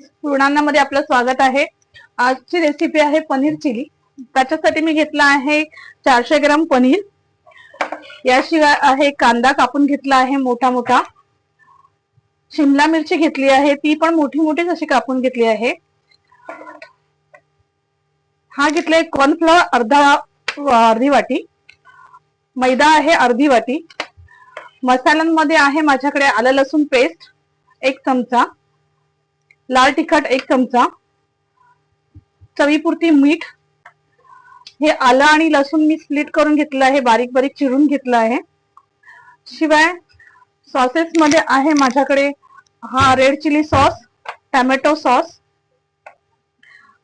Friends आपलं स्वागत आहे. आजची रेसिपी आहे पनीर चिली. त्याच्यासाठी मी घेतला आहे चारशे ग्राम पनीर. याशिवाय आहे कांदा कापून घेतला आहे मोठा मोठा. शिमला मिरची घेतली आहे ती पण मोठी मोठीच अशी कापून घेतली आहे. हा घेतलाय कॉर्नफ्लॉवर अर्धा अर्धी वाटी. मैदा आहे अर्धी वाटी. मसाल्यांमध्ये आहे माझ्याकडे आलं लसूण पेस्ट एक चमचा. लाल तिखट एक चमचा चवीपुरती मीठ. हे आलं आणि लसूण मी स्प्लिट करून घेतलं आहे बारीक बारीक चिरून घेतलं आहे. शिवाय सॉसेस मध्ये आहे माझ्याकडे हा red chilli sauce tomato sauce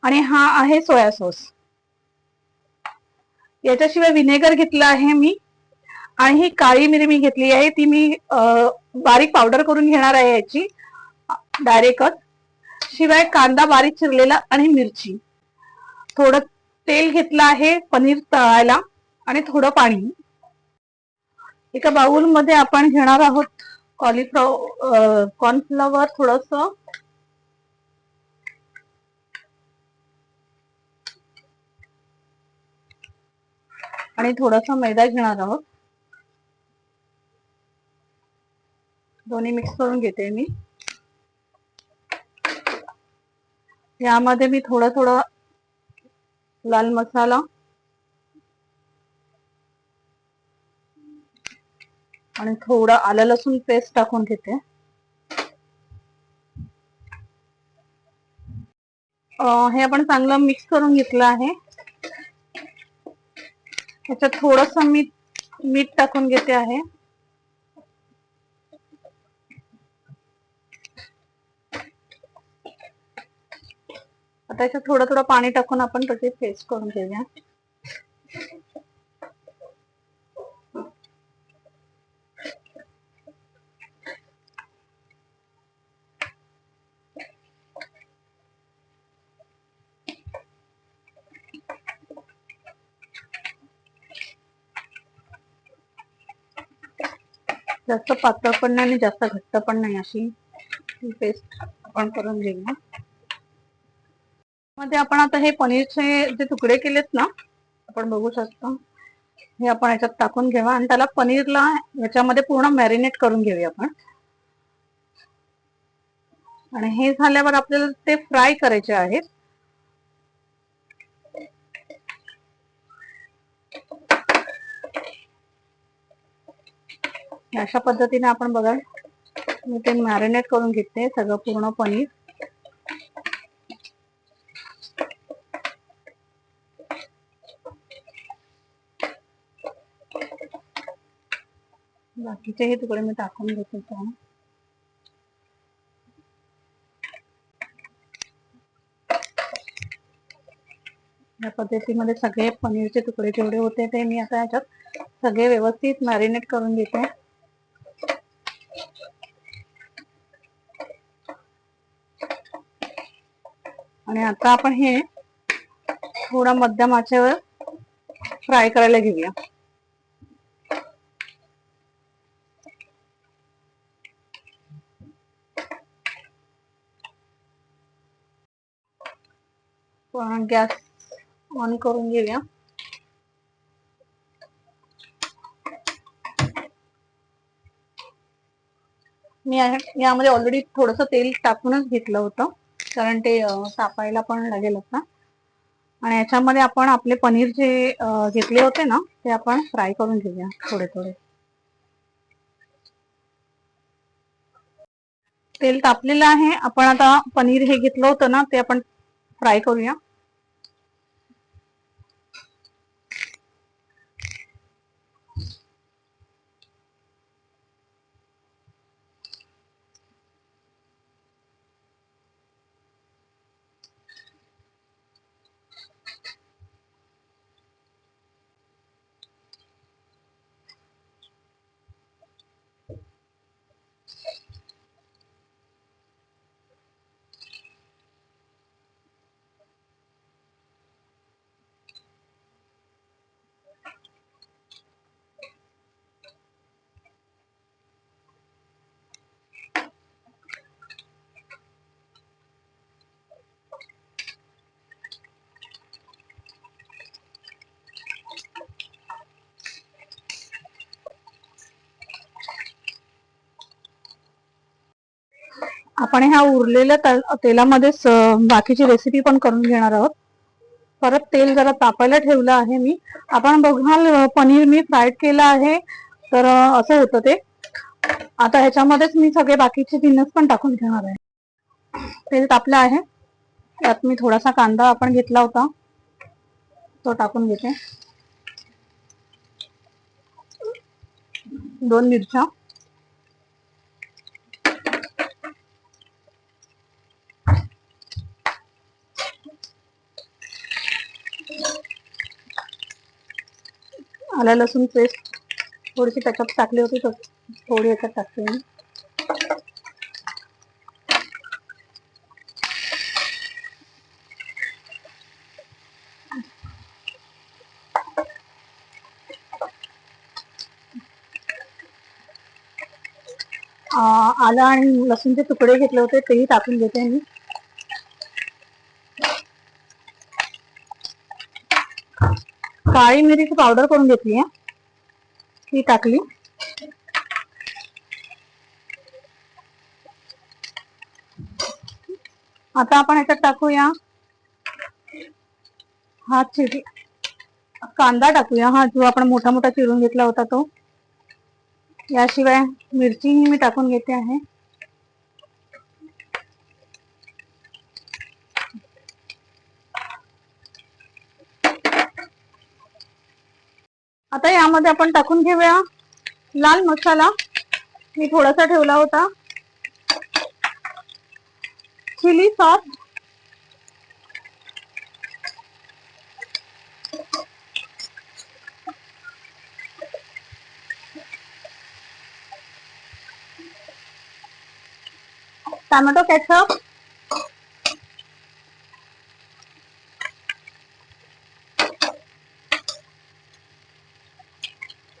आणि हा आहे सोया सॉस याच्याशिवाय व्हिनेगर घेतलं आहे मी आणि ही काळी मिरी मी घेतली आहे ती मी बारीक पावडर करून घेणार आहे याची डायरेक्टच शिवाय कांदा बारीक चिरलेला आणि मिरची. थोडं तेल घेतलं आहे पनीर तळायला आणि थोडं पाणी. एका बाउलमध्ये आपण घेणार आहोत कॉलीफ्लॉवर कॉर्नफ्लॉवर थोडस. आणि थोडासा मैदा घेणार आहोत. दोन्ही मिक्स करून घेते मी. यामध्ये मी थोडं थोडं लाल मसाला आणि थोडं आलं लसूण पेस्ट टाकून घेते. हे आपण चांगलं मिक्स करून घेतलं आहे. ह्याच्यात थोडस मीठ मीठ टाकून घेते आहे. आता याच्यात थोडं थोडं पाणी टाकून आपण त्याची पेस्ट करून घेऊया. जास्त पातळ पण नाही आणि जास्त घट्ट पण नाही अशी. पेस्ट आपण करून घेऊया. मध्ये आपण आता हे पनीरचे जे तुकडे केलेत ना आपण बघू शकतो. हे आपण याच्यात टाकून घेऊया आणि त्याला पनीरला याच्यामध्ये पूर्ण मॅरिनेट करून घेऊया आपण. आणि हे झाल्यावर आपल्याला ते फ्राय करायचे आहेत. अशा पद्धतीने आपण बघा मी ते मॅरिनेट करून घेते सगळं पूर्ण पनीर. बाकीचे हे तुकडे मी टाकून घेते या पद्धतीमध्ये सगळे पनीरचे तुकडे जेवढे होते ते मी आता याच्यात सगळे व्यवस्थित मॅरिनेट करून घेते. आणि आता आपण हे थोडा मध्यम आचेवर फ्राय करायला घेऊया. गॅस ऑन करून घेऊया. मी यामध्ये ऑलरेडी थोडस तेल टाकूनच घेतलं होतं कारण ते तापायला पण लागेल आता. आणि याच्यामध्ये आपण आपले पनीर जे घेतले होते ना ते आपण फ्राय करून घेऊया थोडे थोडे. तेल तापलेलं आहे. आपण आता पनीर हे घेतलं होतं ना ते आपण फ्राय करूया. आपण ह्या उरलेल्या तेलामध्येच बाकीची रेसिपी पण करून घेणार आहोत. परत तेल जरा तापायला ठेवलं आहे मी. आपण बघाल पनीर मी फ्राईड केलं आहे. तर असं होतं ते. आता ह्याच्यामध्येच मी सगळे बाकीचे जिन्नस पण टाकून घेणार आहे. तेल तापलं आहे. त्यात मी थोडासा कांदा आपण घेतला होता. तो टाकून घेते. दोन मिरच्या. आलं लसूण पेस्ट थोडीशी त्याच्यात टाकली होती, तर थोडी याच्यात टाकते मी. आलं आणि लसूणचे तुकडे घेतले होते, तेही टाकून घेते मी. काळी मिरीची पावडर करून घेतली ती टाकली आता आपण ह्याच्यात टाकूया. हा चिरी कांदा टाकूया. हा, जो आपण मोठा मोठा चिरून घेतला होता तो. याशिवाय मिरचीही मी टाकून घेते आहे. आता यामध्ये आपण टाकून घेऊया लाल मसाला. मी थोडासा ठेवला होता. Chilli sauce. Tomato ketchup.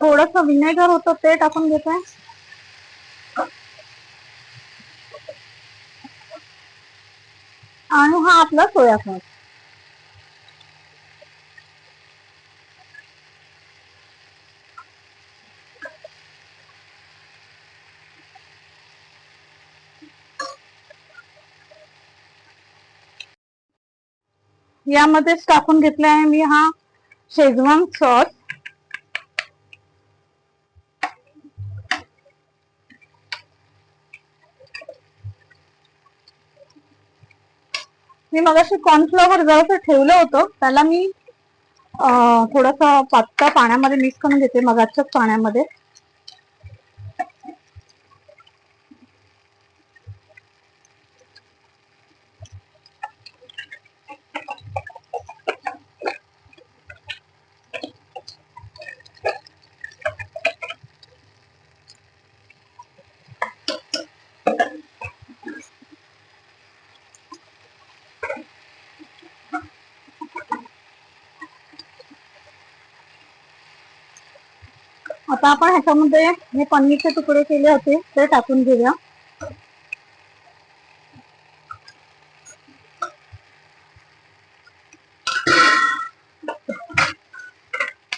थोडस विनेगर होतं ते टाकून घेते आणि हा आपला सोया सॉस. यामध्येच टाकून घेतला आहे मी हा शेजवान सॉस. मी मगाशी कॉर्नफ्लॉवर जरासं ठेवलं होतं. त्याला मी थोडंसं पातळ पाण्यामध्ये मिक्स करून घेते मगाच्याच पाण्यामध्ये. आता आपण ह्याच्यामध्ये हे पनीरचे तुकडे केले होते ते टाकून घेऊया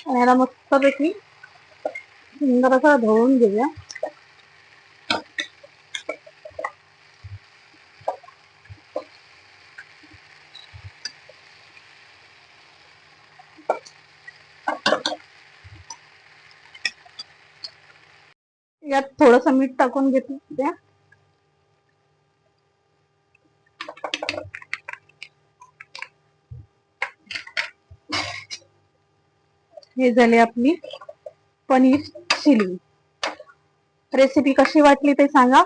आणि याला मस्तपैकी सुंदर असं धुवून घेऊया यात थोडस मीठ टाकून घेते हे झाले आपली पनीर चिली. रेसिपी कशी वाटली ते सांगा.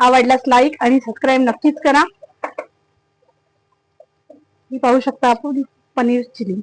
आवडल्यास लाईक आणि सबस्क्राईब नक्कीच करा. पाहू शकता आपण पनीर चिली.